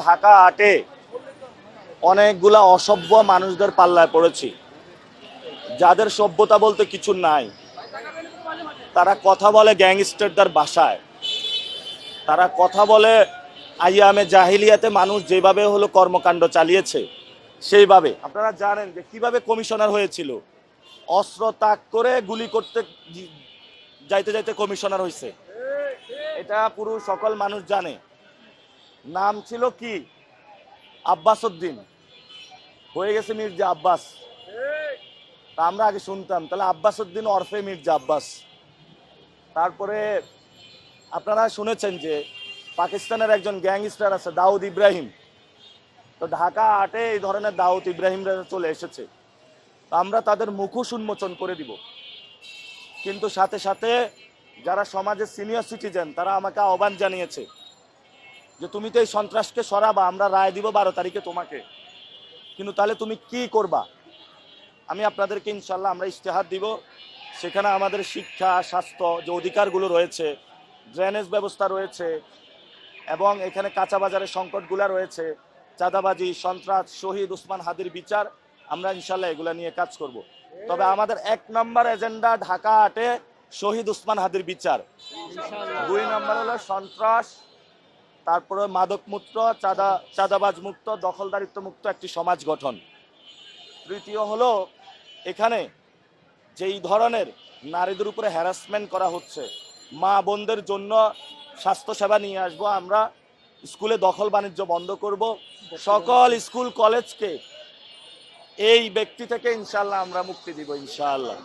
ঢাকা আটে অনেকগুলা অসভ্য মানুষদের পাল্লায় পড়েছি। যাদের সভ্যতা বলতে কিছু নাই। তারা কথা বলে গ্যাংস্টারদের বাসায়। তারা কথা বলে আইয়ামে জাহিলিয়াতে মানুষ যেভাবে হলো কর্মকাণ্ড চালিয়েছে, সেইভাবে। আপনারা জানেন যে কীভাবে কমিশনার হয়েছিল? অস্ত্র তাক করে গুলি করতে যাইতে যাইতে কমিশনার হয়েছে এটা পুরো সকল মানুষ জানে। নাম ছিল কি? আব্বাস উদ্দিন হয়ে গেছে মির্জা আব্বাস। তা আমরা আগে শুনতাম, তাহলে আব্বাস উদ্দিন অরফে মির্জা আব্বাস। তারপরে আপনারা শুনেছেন যে পাকিস্তানের একজন গ্যাংস্টার আছে, দাউদ ইব্রাহিম। তো ঢাকা আটে এই ধরনের দাউদ ইব্রাহিমরা চলে এসেছে। আমরা তাদের মুখোশ উন্মোচন করে দিব। কিন্তু সাথে সাথে যারা সমাজের সিনিয়র সিটিজেন, তারা আমাকে আহ্বান জানিয়েছে যে তুমি তো এই সন্ত্রাসকে সরাবা, আমরা রায় দিব বারো তারিখে তোমাকে। কিন্তু তাহলে তুমি কি করবা? আমি আপনাদেরকে ইনশাল্লাহ আমরা ইশতেহার দিব। সেখানে আমাদের শিক্ষা, স্বাস্থ্য যে অধিকারগুলো রয়েছে, ড্রেনেজ ব্যবস্থা রয়েছে, এবং এখানে কাঁচা বাজারের সংকটগুলো রয়েছে, চাঁদাবাজি, সন্ত্রাস, শহীদ উসমান হাদির বিচার, আমরা ইনশাল্লাহ এগুলা নিয়ে কাজ করব। তবে আমাদের এক নম্বর এজেন্ডা ঢাকা আটে শহীদ উসমান হাদির বিচার। দুই নম্বর হলো সন্ত্রাস তারপরে মাদক মুক্ত চাঁদা চাঁদাবাজ মুক্ত দখলদারিত্ব মুক্ত একটি সমাজ গঠন। তৃতীয় হলো, এখানে যেই ধরনের নারীদের উপরে হ্যারাসমেন্ট করা হচ্ছে, মা বোনদের জন্য স্বাস্থ্যসেবা নিয়ে আসব, আমরা স্কুলে দখল বাণিজ্য বন্ধ করব। সকল স্কুল, কলেজকে এই ব্যক্তি থেকে ইনশাল্লাহ আমরা মুক্তি দিব ইনশাআল্লাহ